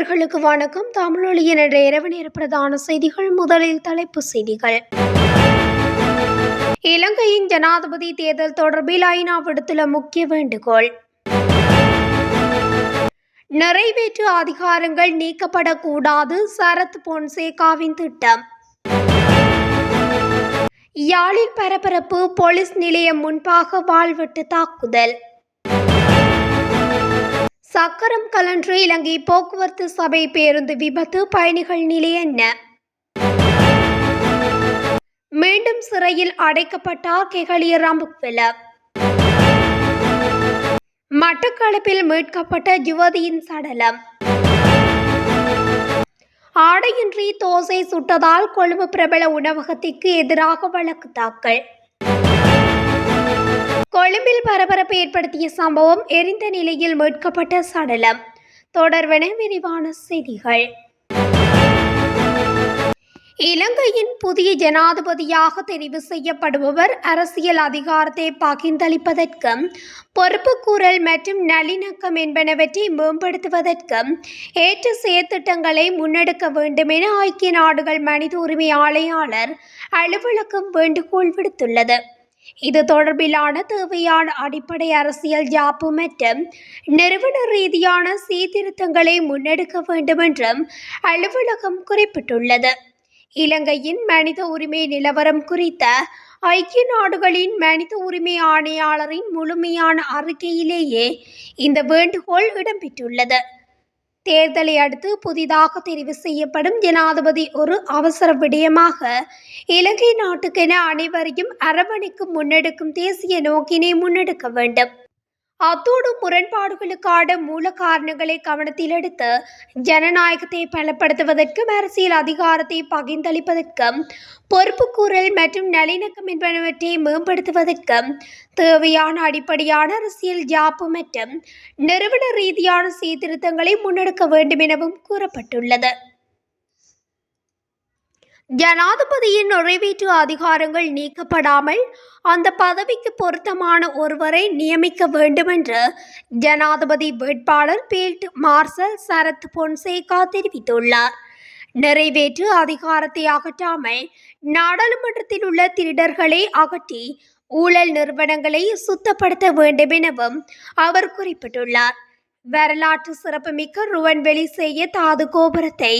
நேயர்களுக்கு வணக்கம். தமிழொலியின் என்ற இரவு நேர பிரதான செய்திகள். முதலில் தலைப்பு செய்திகள். இலங்கையின் ஜனாதிபதி தேர்தல் தொடர்பில் ஐநா விடுத்துள்ள முக்கிய வேண்டுகோள். நிறைவேற்று அதிகாரங்கள் நீக்கப்படக்கூடாது. சரத் பொன்சேகாவின் திட்டம். யாழில் பரபரப்பு. போலீஸ் நிலையம் முன்பாக வாழ்விட்டு தாக்குதல். சக்கரம் கலன்று இலங்கை போக்குவரத்து சபை பேருந்து விபத்து பயணிகள் நிலை என்ன? மீண்டும் சிறையில் அடைக்கப்பட்டார் கெகலிய ரம்புக்வெல மட்டக்களப்பில் மீட்கப்பட்ட யுவதியின் சடலம். ஆடையின்றி தோசை சுட்டதால் கொழும்பு பிரபல உணவகத்திற்கு எதிராக வழக்கு தாக்கல். கொழும்பில் பரபரப்பு ஏற்படுத்திய சம்பவம் எரிந்த நிலையில் மீட்கப்பட்ட சடலம். தொடர்வென விரிவான செய்திகள். இலங்கையின் புதிய ஜனாதிபதியாக தெரிவு செய்யப்படுபவர் அரசியல் அதிகாரத்தை பகிர்ந்தளிப்பதற்கும் பொறுப்புக்கூறல் மற்றும் நல்லிணக்கம் என்பனவற்றை மேம்படுத்துவதற்கும் ஏற்ற செயற்திட்டங்களை முன்னெடுக்க வேண்டும் என ஐக்கிய நாடுகள் மனித உரிமை ஆணையாளர் அலுவலகம் வேண்டுகோள் விடுத்துள்ளது. இது தொடர்பிலான தேவையான அடிப்படை அரசியல் யாப்பு மற்றும் நிறுவன ரீதியான சீர்திருத்தங்களை முன்னெடுக்க வேண்டும் என்றும் அலுவலகம் குறிப்பிட்டுள்ளது. இலங்கையின் மனித உரிமை நிலவரம் குறித்த ஐக்கிய நாடுகளின் மனித உரிமை ஆணையாளரின் முழுமையான அறிக்கையிலேயே இந்த வேண்டுகோள் இடம்பெற்றுள்ளது. தேர்தலை அடுத்து புதிதாக தெரிவு செய்யப்படும் ஜனாதிபதி ஒரு அவசர விடயமாக இலங்கை நாட்டுக்கென அனைவரையும் அரவணைக்கும் முன்னெடுக்கும் தேசிய நோக்கினை முன்னெடுக்க வேண்டும். அத்தோடு முரண்பாடுகளுக்கான மூல காரணங்களை கவனத்தில் எடுத்து ஜனநாயகத்தை பலப்படுத்துவதற்கும் அரசியல் அதிகாரத்தை பகிர்ந்தளிப்பதற்கும் பொறுப்புக்கூறல் மற்றும் நல்லிணக்கம் என்பனவற்றை மேம்படுத்துவதற்கும் தேவையான அடிப்படையான அரசியல் ஜாப்பு மற்றும் நிறுவன ரீதியான சீர்திருத்தங்களை முன்னெடுக்க வேண்டும் எனவும் கூறப்பட்டுள்ளது. ஜனாதிபதியின் நிறைவேற்று அதிகாரங்கள் நீக்கப்படாமல் அந்த பதவிக்கு பொருத்தமான ஒருவரை நியமிக்க வேண்டுமென்று ஜனாதிபதி வேட்பாளர் பீல்ட் மார்ஷல் சரத் பொன்சேகா தெரிவித்துள்ளார். நிறைவேற்று அதிகாரத்தை அகற்றாமல் நாடாளுமன்றத்தில் உள்ள திருடர்களை அகற்றி ஊழல் நிறுவனங்களை சுத்தப்படுத்த வேண்டும் எனவும் அவர் குறிப்பிட்டுள்ளார். வரலாற்று சிறப்புமிக்க ருவன்வெளி செய்ய தாது கோபுரத்தை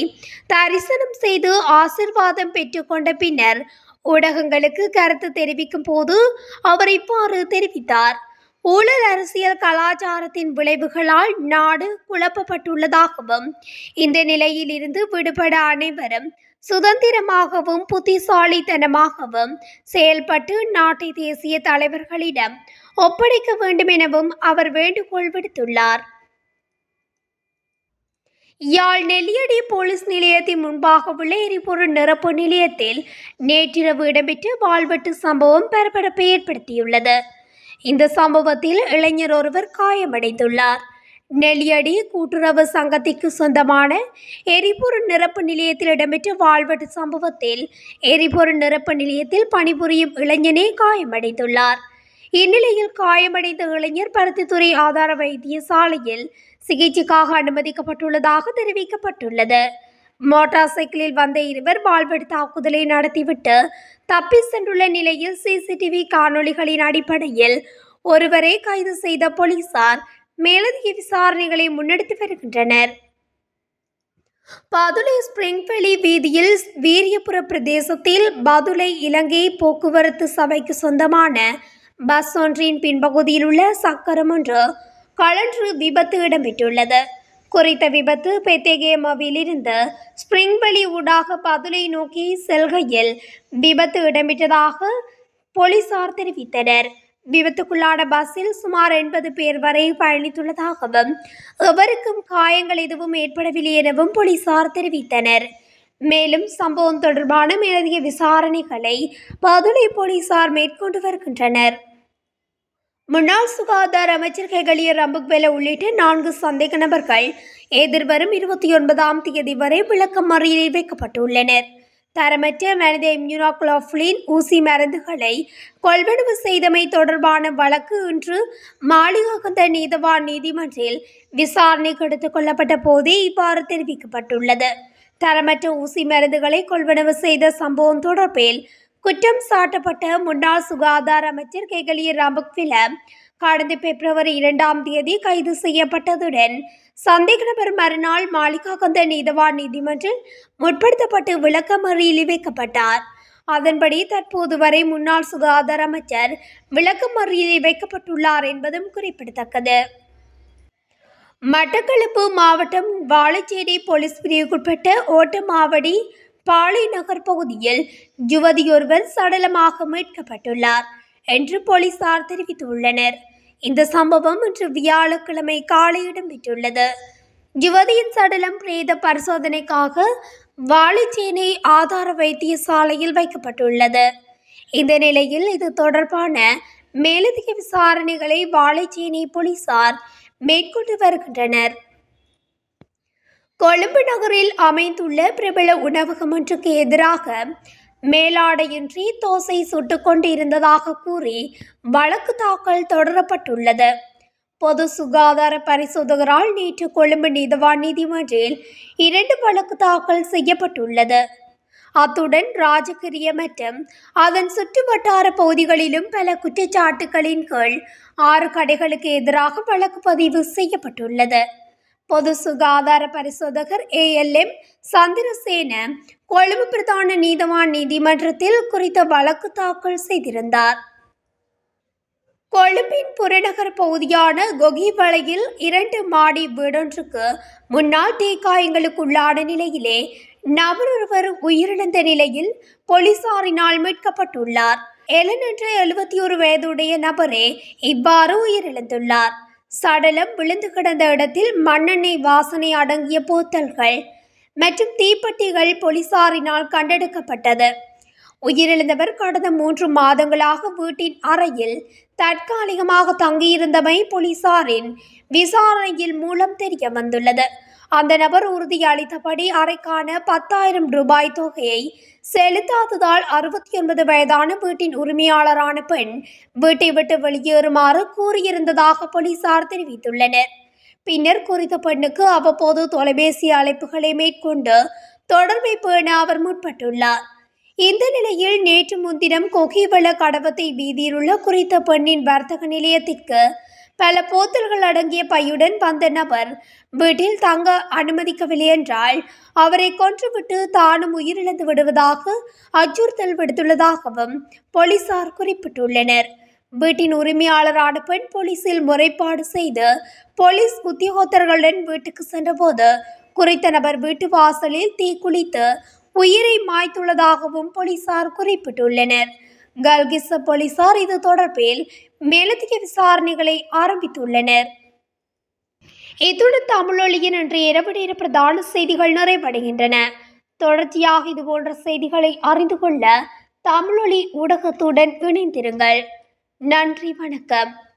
தரிசனம் செய்து ஆசிர்வாதம் பெற்றுக்கொண்ட பின்னர் ஊடகங்களுக்கு கருத்து தெரிவிக்கும் போது அவர் இவ்வாறு தெரிவித்தார். ஊழல் அரசியல் கலாச்சாரத்தின் விளைவுகளால் நாடு குழப்பப்பட்டுள்ளதாகவும் இந்த நிலையில் இருந்து விடுபட அனைவரும் சுதந்திரமாகவும் புத்திசாலித்தனமாகவும் செயல்பட்டு நாட்டை தேசிய தலைவர்களிடம் ஒப்படைக்க வேண்டும் எனவும் அவர் வேண்டுகோள் விடுத்துள்ளார். யாழ் நெல்லியடி போலீஸ் நிலையத்தின் முன்பாக உள்ள எரிபொருள் நிரப்பு நிலையத்தில் நேற்றிரவு இடம்பெற்ற வாழ்வெட்டு சம்பவம் பரபரப்பை ஏற்படுத்தியுள்ளது. இந்த சம்பவத்தில் இளைஞர் ஒருவர் காயமடைந்துள்ளார். நெல்லியடி கூட்டுறவு சங்கத்திற்கு சொந்தமான எரிபொருள் நிரப்பு நிலையத்தில் இடம்பெற்ற வாழ்வெட்டு சம்பவத்தில் எரிபொருள் நிரப்பு நிலையத்தில் பணிபுரியும் இளைஞனே காயமடைந்துள்ளார். இந்நிலையில் காயமடைந்த இளைஞர் பருத்தித்துறை ஆதார வைத்தியசாலையில் சிகிச்சைக்காக அனுமதிக்கப்பட்டுள்ளதாக தெரிவிக்கப்பட்டுள்ளது. மோட்டார் சைக்கிளில் வந்த இருவர் வாழ்வெடு தாக்குதலை நடத்திவிட்டு தப்பி சென்றுள்ள நிலையில் சிசிடிவி காணொளிகளின் அடிப்படையில் ஒருவரை கைது செய்த போலீசார் மேலதிக விசாரணைகளை முன்னெடுத்து வருகின்றனர். பதுளை ஸ்பிரிங்வெளி வீதியில் வீரியபுர பிரதேசத்தில் பதுளை இலங்கை போக்குவரத்து சபைக்கு சொந்தமான பஸ் ஒன்றின் பின்பகுதியில் உள்ள சக்கரம் ஒன்று கழன்று விபத்து இடம்பெற்றுள்ளது குறித்த விபத்து பெத்தேகேமாவிலிருந்து பலி ஊடாக பதுளை நோக்கி செல்கையில் விபத்து இடம்பெற்றதாக போலீசார் தெரிவித்தனர் விபத்துக்குள்ளான பஸ்ஸில் சுமார் எண்பது பேர் வரை பயணித்துள்ளதாகவும் எவருக்கும் காயங்கள் எதுவும் ஏற்படவில்லை எனவும் போலீசார் தெரிவித்தனர் மேலும் சம்பவம் தொடர்பான மேலதிக விசாரணைகளை பதுளை போலீசார் மேற்கொண்டு வருகின்றனர் முன்னாள் சுகாதார அமைச்சர் ஹெகலிய ரம்புக்பெல உள்ளிட்ட நான்கு சந்தேக நபர்கள் எதிர்வரும் இருபத்தி ஒன்பதாம் தேதி வரை விளக்க மறியலில் வைக்கப்பட்டுள்ளனர். தரமற்ற மனித இம்யூனோகுளோஃபுலின் ஊசி மருந்துகளை கொள்வனவு செய்தமை தொடர்பான வழக்கு இன்று மாளிகாகந்த நீதவான் நீதிமன்றில் விசாரணைக்கு எடுத்துக் கொள்ளப்பட்ட போதே இவ்வாறு தெரிவிக்கப்பட்டுள்ளது. தரமற்ற ஊசி மருந்துகளை கொள்வனவு செய்த சம்பவம் தொடர்பில் குற்றம் சாட்டப்பட்ட முன்னாள் சுகாதார அமைச்சர் கெகலிய ராமக்வில கடந்த பிப்ரவரி இரண்டாம் தேதி கைது செய்யப்பட்டதுடன் சந்தேக நபர் மறுநாள் மாளிகாகந்த நீதவான் நீதிமன்றில் முற்படுத்தப்பட்டு விளக்கமறியலில் வைக்கப்பட்டார். அதன்படி தற்போது வரை முன்னாள் சுகாதார அமைச்சர் விளக்கமறியில் வைக்கப்பட்டுள்ளார் என்பதும் குறிப்பிடத்தக்கது. மட்டக்களப்பு மாவட்டம் வாழைச்சேரி போலீஸ் பிரிவுக்குட்பட்ட ஓட்டமாவடி பாளை நகர் பகுதியில் யுவதியொருவர் சடலமாக மீட்கப்பட்டுள்ளார் என்று போலீசார் தெரிவித்துள்ளனர். இந்த சம்பவம் இன்று வியாழக்கிழமை காலை இடம்பெற்றுள்ளது. யுவதியின் சடலம் பிரேத பரிசோதனைக்காக வாழைச்சேனை ஆதார வைத்தியசாலையில் வைக்கப்பட்டுள்ளது. இந்த நிலையில் இது தொடர்பான மேலதிக விசாரணைகளை வாழைச்சேனை போலீசார் மேற்கொண்டு வருகின்றனர். கொழும்பு நகரில் அமைந்துள்ள பிரபல உணவகம் ஒன்றுக்கு எதிராக மேலாடையின்றி தோசை சுட்டு கொண்டிருந்ததாக கூறி வழக்கு தாக்கல் தொடரப்பட்டுள்ளது. பொது சுகாதார பரிசோதகரால் நேற்று கொழும்பு நீதவான் நீதிமன்றில் இரண்டு வழக்கு தாக்கல் செய்யப்பட்டுள்ளது. அத்துடன் ராஜகிரிய மற்றும் அதன் சுற்றுவட்டார பகுதிகளிலும் பல குற்றச்சாட்டுகளின் கீழ் ஆறு கடைகளுக்கு எதிராக வழக்கு பதிவு செய்யப்பட்டுள்ளது. பொது சுகாதார பரிசோதகர் ஏஎல்எம் சந்திரசேன கொழும்பு பிரதான நீதவான் நீதிமன்றத்தில் குறித்த வழக்கு தாக்கல் செய்திருந்தார். கொழும்பின் புறநகர் பகுதியான கொகிவளையில் இரண்டு மாடி வீடொன்றுக்கு முன்னாள் தீக்காயங்களுக்குள்ளான நிலையிலே நபரொருவர் உயிரிழந்த நிலையில் போலீசாரினால் மீட்கப்பட்டுள்ளார். எலன் என்ற எழுபத்தி ஒரு வயதுடைய நபரே இவ்வாறு உயிரிழந்துள்ளார். சடலம் விழுந்து கிடந்த இடத்தில் மண்ணெண்ணெய் வாசனை அடங்கிய போத்தல்கள் மற்றும் தீப்பெட்டிகள் போலீசாரினால் கண்டெடுக்கப்பட்டது. உயிரிழந்தவர் கடந்த மூன்று மாதங்களாக வீட்டின் அறையில் தற்காலிகமாக தங்கியிருந்தமை போலீசாரின் விசாரணையில் மூலம் தெரிய வந்துள்ளது அந்த நபர் உறுதியளித்தபடி அறைக்கான பத்தாயிரம் ரூபாய் தொகையை செலுத்தாததால் அறுபத்தி ஒன்பது வயதான வீட்டின் உரிமையாளரான பெண் வீட்டை விட்டு வெளியேறுமாறு கூறியிருந்ததாக போலீசார் தெரிவித்துள்ளனர். பின்னர் குறித்த பெண்ணுக்கு அவ்வப்போது தொலைபேசி அழைப்புகளை மேற்கொண்டு தொடர்பை பேண அவர் முற்பட்டுள்ளார். இந்த நிலையில் நேற்று முன்தினம் கொகிவள கடவத்தை வீதியிலுள்ள குறித்த பெண்ணின் வர்த்தக நிலையத்திற்கு பல போத்தல்கள் அடங்கிய பையுடன் வந்த நபர் வீட்டில் தங்க அனுமதிக்கவில்லை என்றால் அவரை கொன்றுவிட்டு தானும் உயிரிழந்து விடுவதாக அச்சுறுத்தல் விடுத்துள்ளதாகவும் போலீசார் குறிப்பிட்டுள்ளனர். வீட்டின் உரிமையாளரான பெண் போலீசில் முறைப்பாடு செய்து போலீஸ் உத்தியோகத்தர்களுடன் வீட்டுக்கு சென்றபோது குறித்த நபர் வீட்டு வாசலில் தீக்குளித்து உயிரை மாய்த்துள்ளதாகவும் போலீசார் குறிப்பிட்டுள்ளனர். கல்கிச போலீசார் இது தொடர்பில் மேலதிக விசாரணைகளை ஆரம்பித்துள்ளனர். இத்துடன் தமிழொலியின் அன்று இரவு நேர பிரதான செய்திகள் நிறைவடைகின்றன. தொடர்ச்சியாக இதுபோன்ற செய்திகளை அறிந்து கொள்ள தமிழொலி ஊடகத்துடன் இணைந்திருங்கள். நன்றி வணக்கம்.